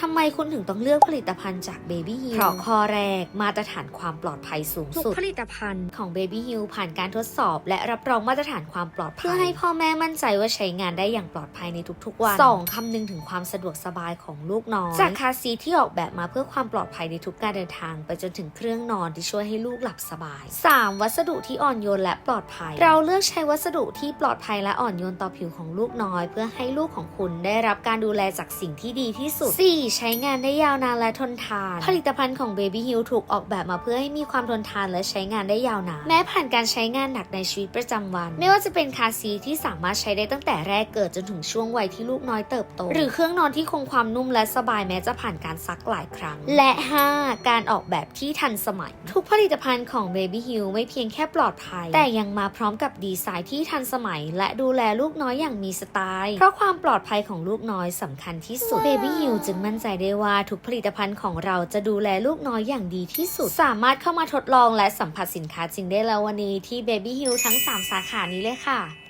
ทำไมคุณถึงต้องเลือกผลิตภัณฑ์จาก Baby Hill เพราะข้อแรกมาตรฐานความปลอดภัยสูงทุสุกดผลิตภัณฑ์ของ Baby Hill ผ่านการทดสอบ และรับรองมาตรฐานความปลอดภัย เพื่อให้พ่อแม่มั่นใจว่าใช้งานได้อย่างปลอดภัยในทุกๆวัน 2. คำนึงถึงความสะดวกสบายของลูกน้อยจากคาร์ซีทที่ออกแบบมาเพื่อความปลอดภัยในทุกการเดินทาง ไปจนถึงเครื่องนอนที่ช่วยให้ลูกหลับสบาย 3. วัสดุที่อ่อนโยนและปลอดภัย เราเลือกใช้วัสดุที่ปลอดภัยและอ่อนโยนต่อผิวของลูกน้อย เพื่อให้ลูกของคุณได้รับการดูแลจากสิ่งที่ดีที่สุด 4. ใช้งานได้ยาวนานและทนทาน ผลิตภัณฑ์ของ Baby Hill ถูกออกแบบมาเพื่อให้มีความทนทานและใช้งานได้ยาวนาน แม้ผ่านการใช้งานหนักในชีวิตประจำวัน ไม่ว่าจะเป็นคาร์ซีที่สามารถใช้ได้ตั้งแต่แรกเกิดจนถึงช่วงวัยที่ลูกน้อยเติบโต หรือเครื่องนอนที่คงความนุ่มและสบายแม้จะผ่านการซักหลายครั้ง และ 5. การออกแบบที่ทันสมัย ทุกผลิตภัณฑ์ของ Baby Hill ไม่เพียงแค่ปลอดภัย แต่ยังมาพร้อมกับดีไซน์ที่ทันสมัย และดูแลลูกน้อยอย่างมีสไตล์ เพราะความปลอดภัยของลูกน้อยสำคัญที่สุด Baby Hill จึงมั่นใจได้ว่าทุกผลิตภัณฑ์ของเราจะดูแลลูกน้อยอย่างดีที่สุด สามารถเข้ามาทดลองและสัมผัสสินค้าจริงได้แล้ววันนี้ที่ Baby Hill ทั้ง 3 สาขานี้เลยค่ะ